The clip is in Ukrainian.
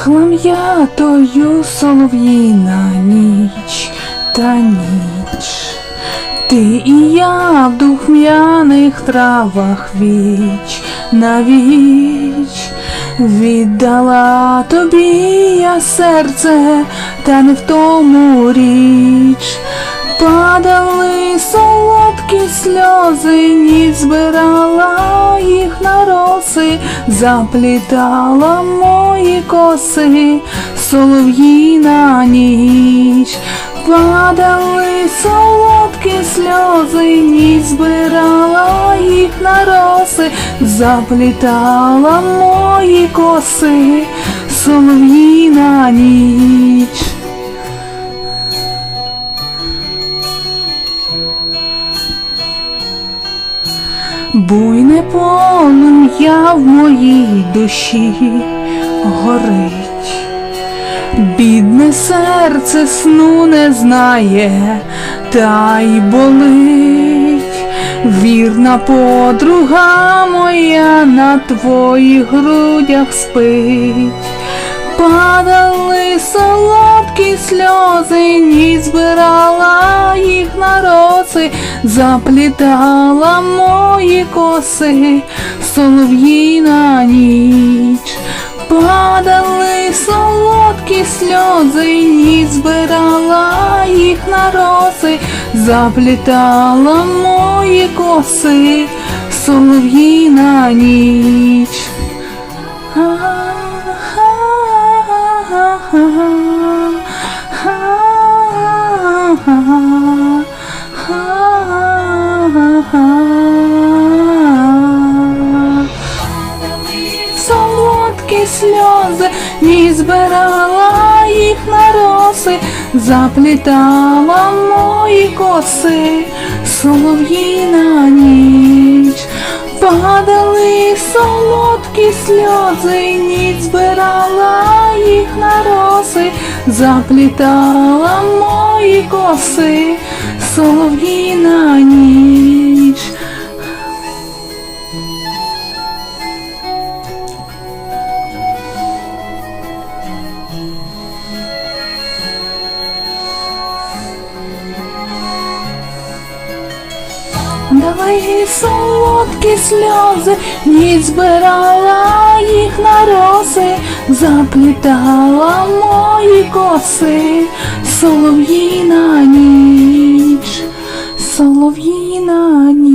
Пахла м'ятою солов'їна ніч та ніч. Ти і я в духмяних травах віч на віч. Віддала тобі я серце, та не в тому річ. Падали солодкі сльози, ніч збирала роси, заплітала мої коси, солов'їна ніч. Падали солодкі сльози, ніч збирала їх на роси, заплітала мої коси, солов'їна ніч. Буйне полум'я в моїй душі горить, бідне серце сну не знає, та й болить. Вірна подруга моя на твоїх грудях спить. Падали солодкі сльози, ніч збирала їх на роси, заплітала мої коси, солов'їна ніч. Падали солодкі сльози, ніч збирала їх на роси, заплітала мої коси, солов'їна ніч. Солодкі сльози, ні збирала їх на роси, заплітала мої коси, солов'їна ніч. Падали солодкі сльози, ніч збирала їх на роси, заплітала мої коси, солов'їна ніч. твої солодкі сльози, ніч збирала їх на роси, заплітала мої коси, солов'їна ніч, солов'їна ніч.